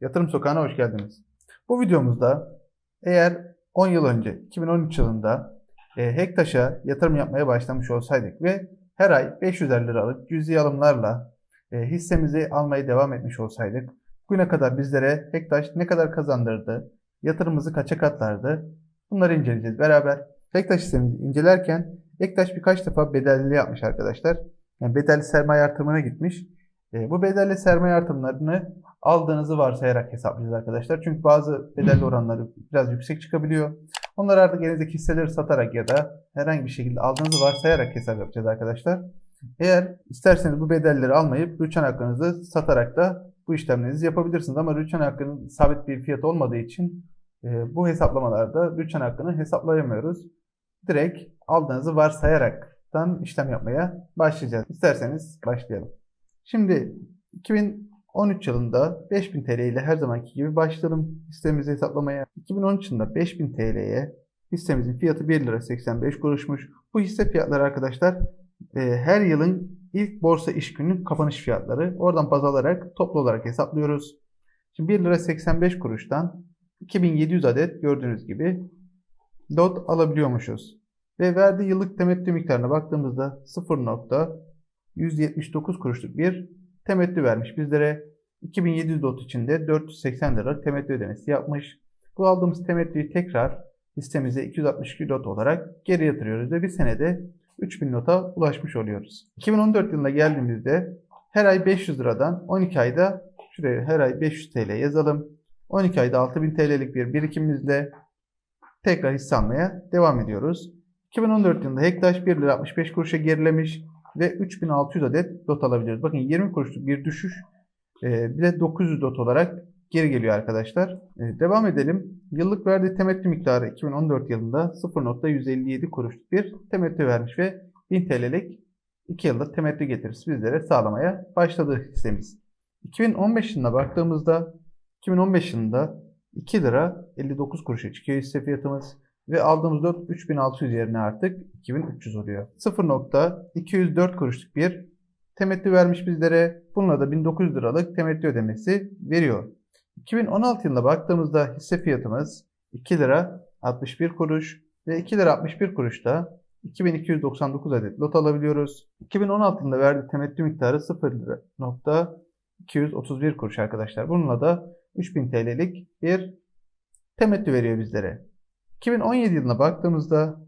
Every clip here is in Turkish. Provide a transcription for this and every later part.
Yatırım Sokağı'na hoş geldiniz. Bu videomuzda eğer 10 yıl önce 2013 yılında e, Hektaş'a yatırım yapmaya başlamış olsaydık ve her ay 500'er liralık cüzi alımlarla e, hissemizi almaya devam etmiş olsaydık bugüne kadar bizlere Hektaş ne kadar kazandırdı, yatırımımızı kaça katlardı bunları inceleyeceğiz beraber. Hektaş hissemizi incelerken Hektaş birkaç defa bedelli yapmış arkadaşlar. Yani bedelli sermaye artırımına gitmiş. E, bu bedelli sermaye artımlarını aldığınızı varsayarak hesaplayacağız arkadaşlar. Çünkü bazı bedelli oranları biraz yüksek çıkabiliyor. Onları artık elinizdeki hisseleri satarak ya da herhangi bir şekilde aldığınızı varsayarak hesap yapacağız arkadaşlar. Eğer isterseniz bu bedelleri almayıp rüçhan hakkınızı satarak da bu işlemlerinizi yapabilirsiniz. Ama rüçhan hakkının sabit bir fiyat olmadığı için e, bu hesaplamalarda rüçhan hakkını hesaplayamıyoruz. Direkt aldığınızı varsayaraktan işlem yapmaya başlayacağız. İsterseniz başlayalım. Şimdi 2013 yılında 5000 TL ile her zamanki gibi başlayalım hissemizi hesaplamaya. 2013 yılında 5000 TL'ye hissemizin fiyatı 1 lira 85 kuruşmuş. Bu hisse fiyatları arkadaşlar e, her yılın ilk borsa iş gününün kapanış fiyatları. Oradan baz alarak toplu olarak hesaplıyoruz. Şimdi 1 lira 85 kuruştan 2700 adet gördüğünüz gibi lot alabiliyormuşuz. Ve verdiği yıllık temettü miktarına baktığımızda 0.179 kuruşluk bir temettü vermiş bizlere. 2700 lot içinde 480 lira temettü ödemesi yapmış. Bu aldığımız temettüyü tekrar hissemize 262 lot olarak geri yatırıyoruz ve bir senede 3000 lota ulaşmış oluyoruz. 2014 yılına geldiğimizde her ay 500 liradan 12 ayda şuraya her ay 500 TL yazalım. 12 ayda 6000 TL'lik bir birikimimizle tekrar hisse almaya devam ediyoruz. 2014 yılında Hektaş 1 lira 65 kuruşa gerilemiş ve 3600 adet dot alabiliyoruz. Bakın 20 kuruşluk bir düşüş e, bir de 900 dot olarak geri geliyor arkadaşlar. E, devam edelim. Yıllık verdiği temettü miktarı 2014 yılında 0.157 kuruşluk bir temettü vermiş ve 1000 TL'lik 2 yılda temettü getirisi bizlere sağlamaya başladı hissemiz. 2015 yılına baktığımızda 2015 yılında 2 lira 59 kuruşa çıkıyor hisse fiyatımız. Ve aldığımız lot 3600 yerine artık 2300 oluyor. 0.204 kuruşluk bir temettü vermiş bizlere. Bununla da 1900 liralık temettü ödemesi veriyor. 2016 yılına baktığımızda hisse fiyatımız 2 lira 61 kuruş ve 2 lira 61 kuruşta 2299 adet lot alabiliyoruz. 2016 yılında verdiği temettü miktarı 0 lira nokta 231 kuruş arkadaşlar. Bununla da 3000 TL'lik bir temettü veriyor bizlere. 2017 yılına baktığımızda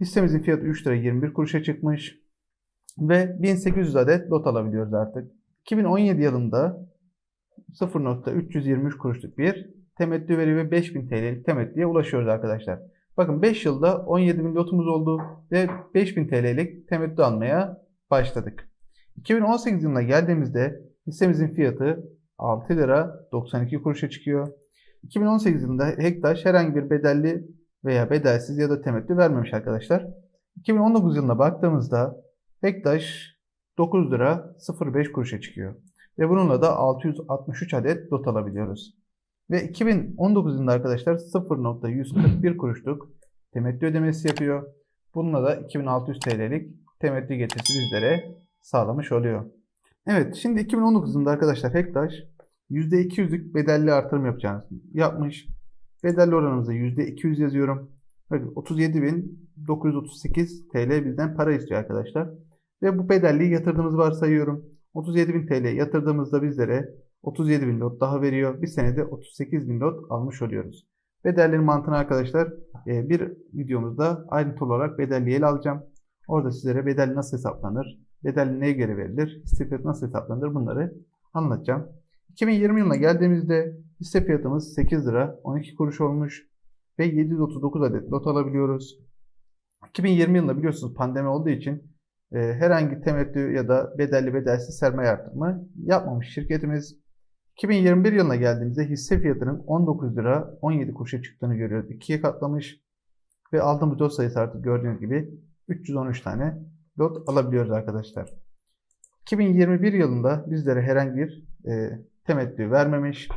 hissemizin fiyatı 3 lira 21 kuruşa çıkmış ve 1800 adet lot alabiliyoruz artık. 2017 yılında 0.323 kuruşluk bir temettü veriyor ve 5000 TL'lik temettüye ulaşıyoruz arkadaşlar. Bakın 5 yılda 17.000 lotumuz oldu ve 5000 TL'lik temettü almaya başladık. 2018 yılına geldiğimizde hissemizin fiyatı 6 lira 92 kuruşa çıkıyor. 2018 yılında Hektaş herhangi bir bedelli veya bedelsiz ya da temettü vermemiş arkadaşlar. 2019 yılına baktığımızda Hektaş 9 lira 05 kuruşa çıkıyor. Ve bununla da 663 adet lot alabiliyoruz. Ve 2019 yılında arkadaşlar 0.141 kuruşluk temettü ödemesi yapıyor. Bununla da 2600 TL'lik temettü getirisi bizlere sağlamış oluyor. Evet şimdi 2019 yılında arkadaşlar Hektaş %200'lük bedelli artırım yapacağını yapmış. Bedelli oranımıza %200 yazıyorum. Bakın 37.938 TL bizden para istiyor arkadaşlar. Ve bu bedelliyi yatırdığımız varsayıyorum. 37.000 TL yatırdığımızda bizlere 37.000 lot daha veriyor. Bir senede 38.000 lot almış oluyoruz. Bedellerin mantığını arkadaşlar e, bir videomuzda ayrıntılı olarak bedelliyi ele alacağım. Orada sizlere bedelli nasıl hesaplanır, bedelli neye göre verilir, istifat nasıl hesaplanır bunları anlatacağım. 2020 yılına geldiğimizde hisse fiyatımız 8 lira 12 kuruş olmuş ve 739 adet lot alabiliyoruz. 2020 yılında biliyorsunuz pandemi olduğu için herhangi temettü ya da bedelli bedelsiz sermaye artırımı yapmamış şirketimiz. 2021 yılına geldiğimizde hisse fiyatının 19 lira 17 kuruşa çıktığını görüyoruz. İkiye katlamış ve aldığımız lot sayısı artık gördüğünüz gibi 313 tane lot alabiliyoruz arkadaşlar. 2021 yılında bizlere herhangi bir e, temettü vermemiş.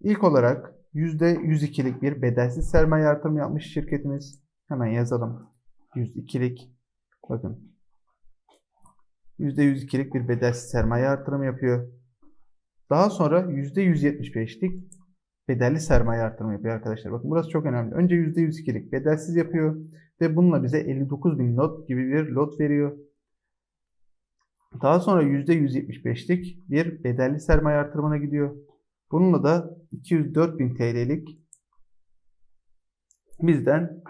İlk olarak %102'lik bir bedelsiz sermaye artırımı yapmış şirketimiz. Hemen yazalım. 102'lik. Bakın. %102'lik bir bedelsiz sermaye artırımı yapıyor. Daha sonra %175'lik bedelli sermaye artırımı yapıyor arkadaşlar. Bakın burası çok önemli. Önce %102'lik bedelsiz yapıyor ve bununla bize 59 bin lot gibi bir lot veriyor. Daha sonra %175'lik bir bedelli sermaye artırımına gidiyor. Bununla da 204 bin TL'lik bizden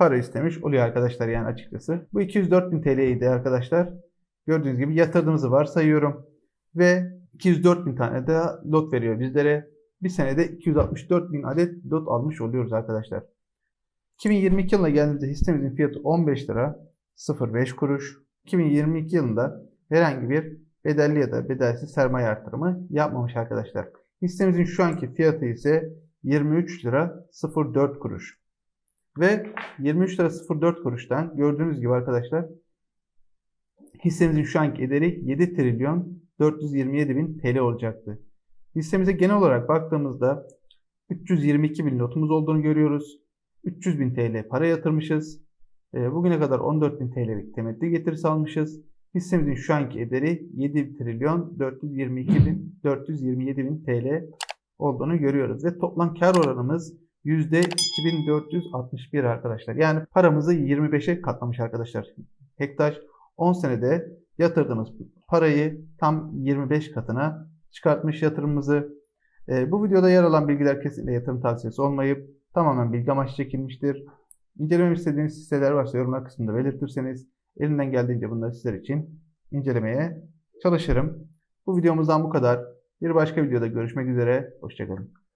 para istemiş oluyor arkadaşlar yani açıkçası. Bu 204 bin TL'yi de arkadaşlar gördüğünüz gibi yatırdığımızı varsayıyorum. Ve 204 bin tane de lot veriyor bizlere. Bir senede 264 bin adet lot almış oluyoruz arkadaşlar. 2022 yılına geldiğimizde hissemizin fiyatı 15 lira 05 kuruş. 2022 yılında herhangi bir bedelli ya da bedelsiz sermaye artırımı yapmamış arkadaşlar. Hissemizin şu anki fiyatı ise 23 lira 04 kuruş. Ve 23 lira 04 kuruştan gördüğünüz gibi arkadaşlar hissemizin şu anki ederi 7 trilyon 427 bin TL olacaktı. Hissemize genel olarak baktığımızda 322 bin notumuz olduğunu görüyoruz. 300 bin TL para yatırmışız. E, Bugüne kadar 14 bin TL'lik temettü getirisi almışız. Hissemizin şu anki ederi 7 trilyon 422 bin 427 bin TL olduğunu görüyoruz. Ve toplam kar oranımız %2461 arkadaşlar. Yani paramızı 25'e katlamış arkadaşlar. Hektaş 10 senede yatırdığımız parayı tam 25 katına çıkartmış yatırımımızı. Ee, bu videoda yer alan bilgiler kesinlikle yatırım tavsiyesi olmayıp tamamen bilgi amaçlı çekilmiştir. İncelememi istediğiniz hisseler varsa yorumlar kısmında belirtirseniz elimden geldiğince bunları sizler için incelemeye çalışırım. Bu videomuzdan bu kadar. Bir başka videoda görüşmek üzere. Hoşçakalın.